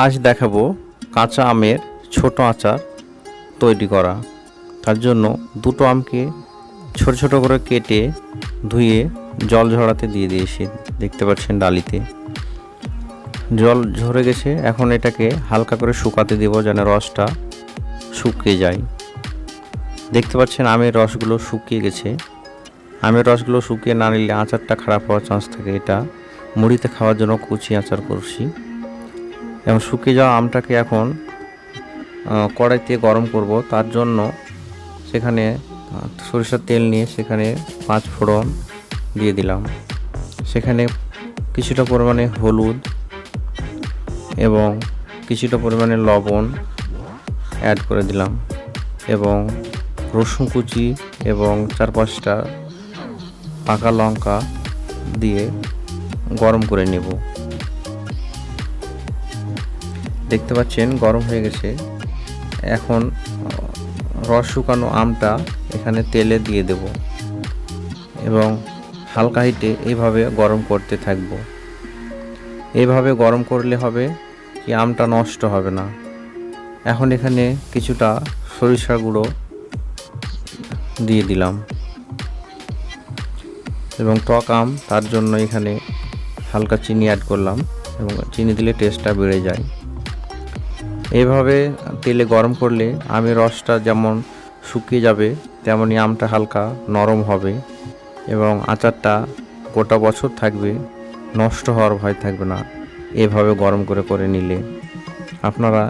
আজ দেখাবো কাঁচা আমের ছোট আচার তৈরি করা। তার জন্য দুটো আমকে ছোট ছোট করে কেটে ধুয়ে জল ঝরাতে দিয়ে দিয়েছি। দেখতে পাচ্ছেন ডালিতে। জল ঝরে গেছে, এখন এটাকে হালকা করে শুকাতে দেবো যেন রসটা শুকিয়ে যায়। দেখতে পাচ্ছেন আমের রসগুলো শুকিয়ে গেছে। আমের রসগুলো শুকিয়ে না নিলে আচারটা খারাপ হওয়ার চান্স থাকে। এটা মুড়িতে খাওয়ার জন্য কুচি আচার করছি। এবং শুকিয়ে যাওয়া আমটাকে এখন কড়াইতে গরম করব। তার জন্য সেখানে সরিষার তেল নিয়ে সেখানে পাঁচ ফোড়ন দিয়ে দিলাম। সেখানে কিছুটা পরিমাণে হলুদ এবং কিছুটা পরিমাণে লবণ অ্যাড করে দিলাম এবং রসুন কুচি এবং চার পাঁচটা পাকা লঙ্কা দিয়ে গরম করে নেব। দেখতে পাচ্ছেন, গরম হয়ে গেছে। এখন রস শুকানো আমটা এখানে তেলে দিয়ে দেব এবং হালকা হিটে এইভাবে গরম করতে থাকব। এইভাবে গরম করলে হবে কি আমটা নষ্ট হবে না। এখন এখানে কিছুটা সরিষা গুঁড়ো দিয়ে দিলাম এবং টক আম, তার জন্য এখানে হালকা চিনি অ্যাড করলাম এবং চিনি দিলে টেস্টটা বেড়ে যায়। এইভাবে তেলে গরম করলে আমের রসটা যেমন শুকিয়ে যাবে তেমনই আমটা হালকা নরম হবে এবং আচারটা গোটা বছর থাকবে, নষ্ট হওয়ার ভয় থাকবে না। এভাবে গরম করে করে নিলে। আপনারা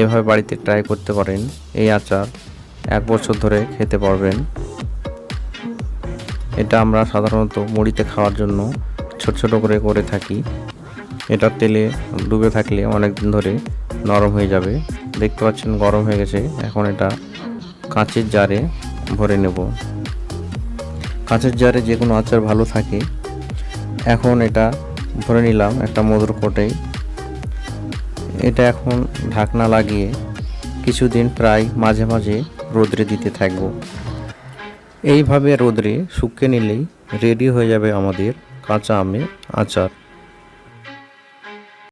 এভাবে বাড়িতে ট্রাই করতে পারেন, এই আচার এক বছর ধরে খেতে পারবেন। এটা আমরা সাধারণত মুড়িতে খাওয়ার জন্য ছোট ছোট করে করে থাকি। এটা তেলে ডুবে থাকলে অনেক দিন ধরে নরম হয়ে যাবে। দেখতে পাচ্ছেন গরম হয়ে গেছে। এখন এটা কাঁচের জারে ভরে নেব। কাঁচের জারে যে কোনো আচার ভালো থাকে। এখন এটা ভরে নিলাম একটা মধুর কোটে। এটা এখন ঢাকনা লাগিয়ে কিছুদিন প্রায় মাঝে মাঝে রোদ্রে দিতে থাকব। এইভাবে রোদ্রে শুকিয়ে নিলেই রেডি হয়ে যাবে আমাদের কাঁচা আমের আচার।